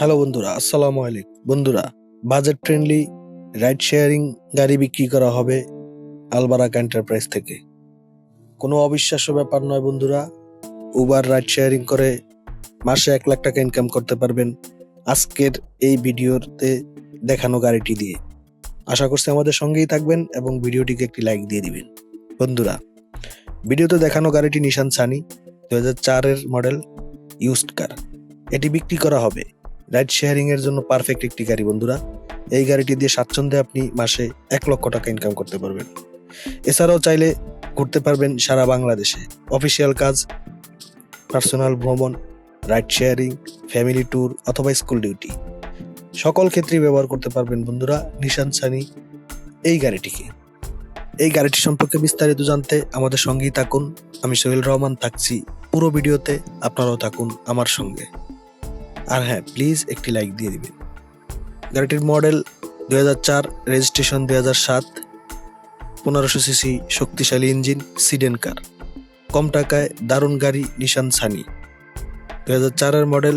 Hello বন্ধুরা, আসসালামু আলাইকুম। বন্ধুরা, বাজেট ফ্রেন্ডলি রাইড শেয়ারিং গাড়ি বিক্রি করা হবে আলবারাক এন্টারপ্রাইজ থেকে। কোনো অবিশ্বাস্য ব্যাপার নয় বন্ধুরা উবার রাইড শেয়ারিং করে মাসে এক লাখ টাকা ইনকাম করতে পারবেন আজকের এই ভিডিওতে দেখানো গাড়িটি দিয়ে। আশা করছি আমাদের সঙ্গেই থাকবেন এবং ভিডিওটিকে একটি লাইক দিয়ে দিবেন। বন্ধুরা, ভিডিওতে দেখানো গাড়িটি নিশান সানি দু হাজার চারের মডেল ইউজড কার এটি বিক্রি করা হবে রাইড শেয়ারিং এর জন্য পারফেক্ট একটি গাড়ি, বন্ধুরা। এই গাড়িটি দিয়ে স্বাচ্ছন্দ্যে আপনি মাসে এক লক্ষ টাকা ইনকাম করতে পারবেন। এছাড়াও চাইলে ঘুরতে পারবেন সারা বাংলাদেশে। অফিসিয়াল কাজ পার্সোনাল ভ্রমণ রাইড শেয়ারিং ফ্যামিলি ট্যুর অথবা স্কুল ডিউটি সকল ক্ষেত্রেই ব্যবহার করতে পারবেন, বন্ধুরা নিশান সানি এই গাড়িটিকে। এই গাড়িটি সম্পর্কে বিস্তারিত জানতে আমাদের সঙ্গেই থাকুন। আমি সোহেল রহমান থাকছি। পুরো ভিডিওতে আপনারাও থাকুন আমার সঙ্গে। আর হ্যাঁ প্লিজ একটি লাইক দিয়ে দিবেন। গাড়িটির মডেল দু চার রেজিস্ট্রেশন দু হাজার সাত, পনেরোশো সিসি শক্তিশালী ইঞ্জিন সিডেন কার কম টাকায় দারুণ গাড়ি নিশান সানি দু হাজার চারের মডেল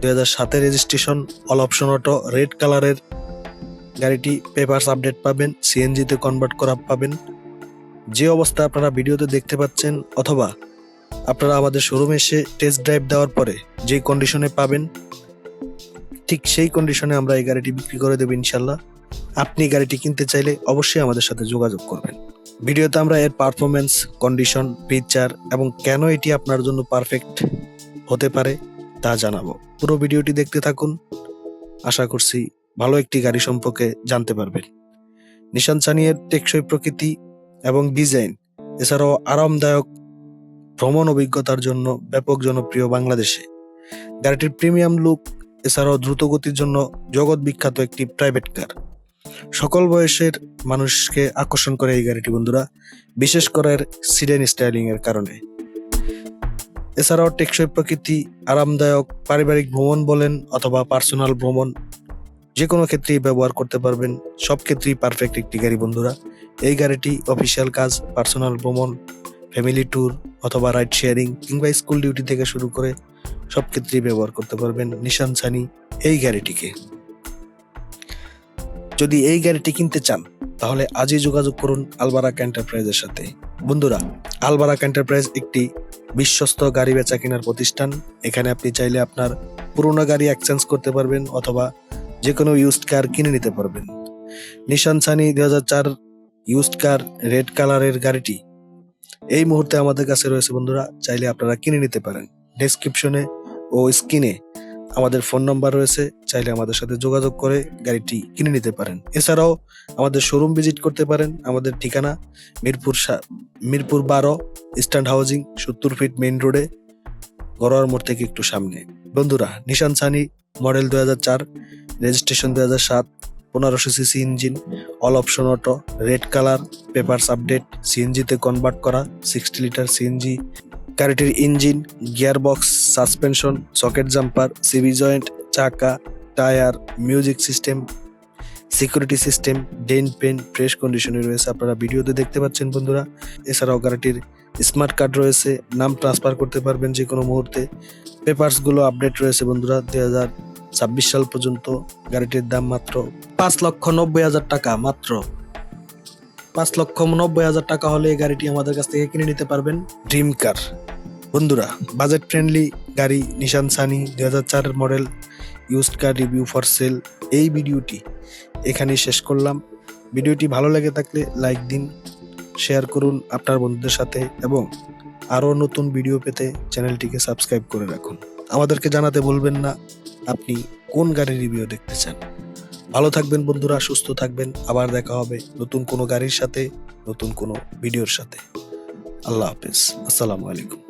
দু হাজার সাতের registration all option auto red কালারের গাড়িটি পেপারস আপডেট পাবেন সিএনজিতে কনভার্ট করা পাবেন। যে অবস্থা আপনারা ভিডিওতে দেখতে পাচ্ছেন, অথবা আপনারা আমাদের শোরুমে এসে টেস্ট ড্রাইভ দেওয়ার পরে যে কন্ডিশনে পাবেন, ঠিক সেই কন্ডিশনে আমরা এই গাড়িটি বিক্রি করে দেবো ইনশাল্লাহ আপনি গাড়িটি কিনতে চাইলে অবশ্যই আমাদের সাথে যোগাযোগ করবেন। ভিডিওতে আমরা এর পারফরমেন্স কন্ডিশন ফিচার এবং কেন এটি আপনার জন্য পারফেক্ট হতে পারে তা জানাব। পুরো ভিডিওটি দেখতে থাকুন। আশা করছি ভালো একটি গাড়ি সম্পর্কে জানতে পারবেন। নিশান সানিয়ের টেকসই প্রকৃতি এবং ডিজাইন এছাড়াও আরামদায়ক ভ্রমণ অভিজ্ঞতার জন্য ব্যাপক জনপ্রিয় বাংলাদেশে। গাড়িটির প্রিমিয়াম লুক, এছাড়াও দ্রুত গতির জন্য জগৎ বিখ্যাত একটি প্রাইভেট কার। সকল বয়সের মানুষকে আকর্ষণ করে এই গাড়িটি, বন্ধুরা, বিশেষ করে সিডেন স্টাইলিং এর কারণে। এছাড়াও টেকসই প্রকৃতি, আরামদায়ক, পারিবারিক ভ্রমণ বলেন অথবা পার্সোনাল ভ্রমণ যে কোনো ক্ষেত্রেই ব্যবহার করতে পারবেন। সব ক্ষেত্রেই পারফেক্ট একটি গাড়ি, বন্ধুরা। এই গাড়িটি অফিসিয়াল কাজ পার্সোনাল ভ্রমণ ফ্যামিলি ট্যুর অথবা রাইড শেয়ারিং কিংবা স্কুল ডিউটি থেকে শুরু করে সব ক্ষেত্রেই ব্যবহার করতে পারবেন নিশান সানি এই গাড়িটিকে। যদি এই গাড়িটি কিনতে চান, তাহলে আজই যোগাযোগ করুন আলবারাক এন্টারপ্রাইজের সাথে। বন্ধুরা আলবারাক এন্টারপ্রাইজ একটি বিশ্বস্ত গাড়ি বেচা কেনার প্রতিষ্ঠান। এখানে আপনি চাইলে আপনার পুরোনো গাড়ি এক্সচেঞ্জ করতে পারবেন অথবা যে কোনো ইউজড কার কিনে নিতে পারবেন। নিশান সানি দুই হাজার চার ইউজড কার রেড কালারের গাড়িটি। এই মুহূর্তে আমাদের কাছে রয়েছে বন্ধুরা, চাইলে আপনারা কিনে নিতে পারেন। ডেসক্রিপশনে ও স্ক্রিনে আমাদের ফোন নাম্বার রয়েছে, চাইলে আমাদের সাথে যোগাযোগ করে গাড়িটি কিনে নিতে পারেন। এছাড়াও আমাদের শোরুম ভিজিট করতে পারেন, আমাদের ঠিকানা মিরপুর মিরপুর বারো স্ট্যান্ড হাউজিং সত্তর ফিট মেইন রোডে গড়োয়ার মোড় থেকে একটু সামনে। বন্ধুরা নিশান সানি মডেল দু হাজার চার রেজিস্ট্রেশন দু হাজার সাত, পনেরোশো CC engine all option auto red colour papers update সিএনজিতে কনভার্ট করা সিক্সটি লিটার সিএনজি গাড়িটির engine, gearbox, suspension, socket jumper CV joint, চাকা, tyre, music system, security system ডেন পেন, ফ্রেশ কন্ডিশনে রয়েছে। আপনারা ভিডিওতে দেখতে পাচ্ছেন বন্ধুরা। এছাড়াও গাড়িটির স্মার্ট কার্ড রয়েছে। নাম ট্রান্সফার করতে পারবেন যে কোনো মুহূর্তে। পেপারসগুলো আপডেট রয়েছে বন্ধুরা। দুই হাজার ছাব্বিশ সাল পর্যন্ত। গাড়িটির দাম মাত্র পাঁচ লক্ষ নব্বই হাজার টাকা মাত্র। পাঁচ লক্ষ নব্বই হাজার টাকা হলে এই গাড়িটি আমাদের কাছ থেকে কিনে নিতে পারবেন। Dream car. বন্ধুরা, বাজেট ফ্রেন্ডলি গাড়ি নিশান সানি দুই হাজার চারের model used car review for sale এই ভিডিওটি এখানেই শেষ করলাম। ভিডিওটি ভালো লেগে থাকলে লাইক দিন শেয়ার করুন আপনার বন্ধুদের সাথে এবং আরও নতুন ভিডিও পেতে চ্যানেলটিকে সাবস্ক্রাইব করে রাখুন। আমাদেরকে জানাতে বলবেন না, আপনি কোন গাড়ির রিভিউ দেখতে চান? ভালো থাকবেন বন্ধুরা, সুস্থ থাকবেন। আবার দেখা হবে নতুন কোনো গাড়ির সাথে, নতুন কোনো ভিডিওর সাথে। আল্লাহ হাফিজ। আসসালামু আলাইকুম।